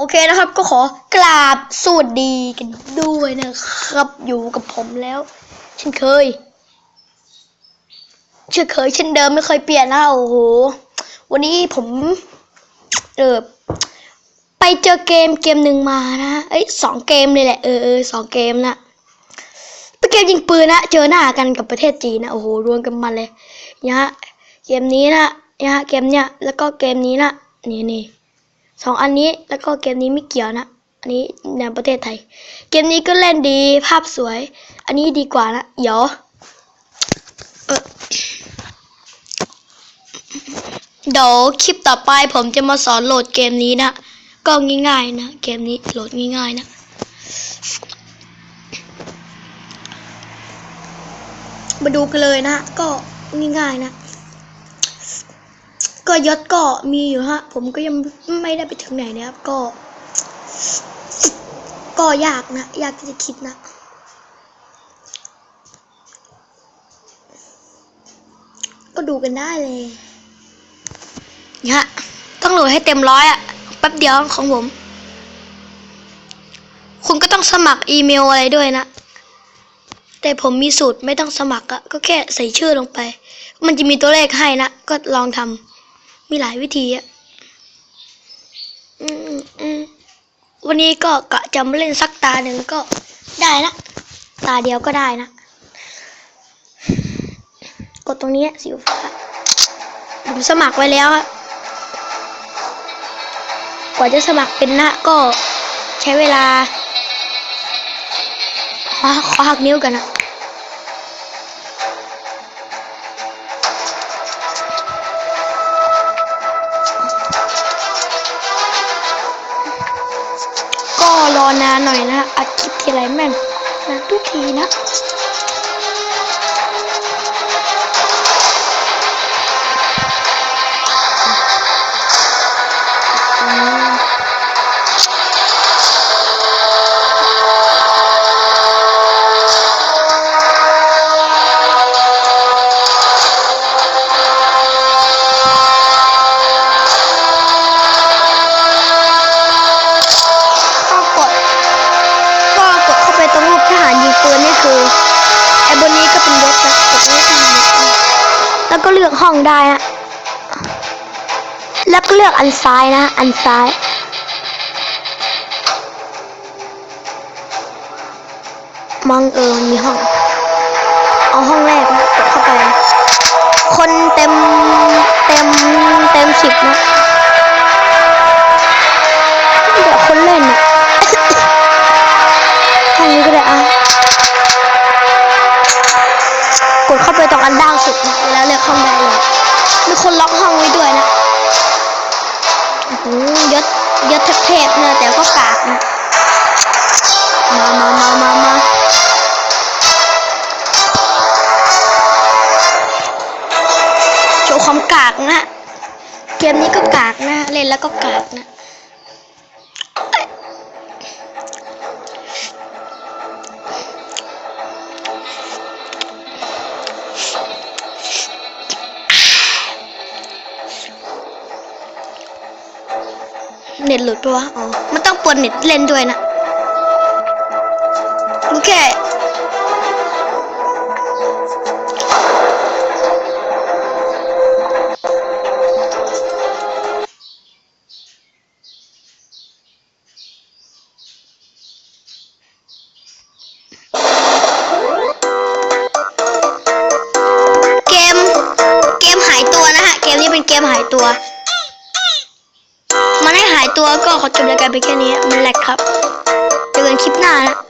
โอเคนะครับก็ขอกราบสวัสดีกันด้วยนะครับ อยู่กับผมแล้วเช่นเคยเช่นเคยเช่นเดิมไม่เคยเปลี่ยนนะโอ้โหวันนี้ผมเออไปเจอเกมเกมหนึ่งมานะเอ้ยสองเกมเลยแหละเออเออสองเกมนะเป็นเกมยิงปืนนะเจอหน้ากันกับประเทศจีนนะโอ้โหรวมกันมาเลยเนี่ยฮะเกมนี้นะเนี่ยฮะเกมเนี้ยแล้วก็เกมนี้นะนี่นี่ สองอันนี้แล้วก็เกมนี้ไม่เกี่ยวนะ อันนี้ในประเทศไทย เกมนี้ก็เล่นดีภาพสวย อันนี้ดีกว่านะเดี๋ยวเอเดี๋ยวคลิปต่อไปผมจะมาสอนโหลดเกมนี้นะก็ง่ายๆนะเกมนี้โหลดง่ายๆนะมาดูกันเลยนะก็ง่ายๆนะ ก็ยศก็มีอยู่ฮะ ผมก็ยังไม่ได้ไปถึงไหนนะครับ ก็ ก็ยากนะ ยากที่จะคิดนะ ก็ดูกันได้เลยนี่ยฮะ ต้องโหลดให้เต็มร้อยอะแป๊บเดียวของผม คุณก็ต้องสมัครอีเมลอะไรด้วยนะแต่ผมมีสูตรไม่ต้องสมัครอะก็แค่ใส่ชื่อลงไป มันจะมีตัวเลขให้นะ ก็ลองทำ มีหลายวิธีอะอืมอืมวันนี้ก็กะจะมาเล่นสักตาหนึ่งก็ได้นะ ตาเดียวก็ได้นะ กดตรงนี้สีฟ้าผมสมัครไว้แล้วอะกว่าจะสมัครเป็นนะก็ใช้เวลาขอขอหักนิ้วกันนะ รอนานหน่อยนะอัดคลิปทีไรแม่งนานทุกทีนะ ก็เลือกห้องได้นะ แล้วก็เลือกอันซ้ายนะ อันซ้าย มองเออมีห้อง เอาห้องแรกนะกดเข้าไป คนเต็มเต็มเต็มสิบนะ กดเข้าไปตรงอันล่างสุดแล้วเลือกห้องได้เลยมีคนล็อกห้องไว้ด้วยนะโอ้โหยศยศเทพๆนะแต่ก็กากนะมามามามามาโชว์ความกากนะ เกมนี้ก็กากนะ เล่นแล้วก็กากนะ เน็ตหลุดปะวอ๋อ มันต้องปนเน็ตเล่นด้วยนะโอเคเกม เกมหายตัวนะฮะ เกมนี้เป็นเกมหายตัว ตัวก็ขอจบรายการไปแค่นี้ มันแหลกครับ เจอกันคลิปหน้านะ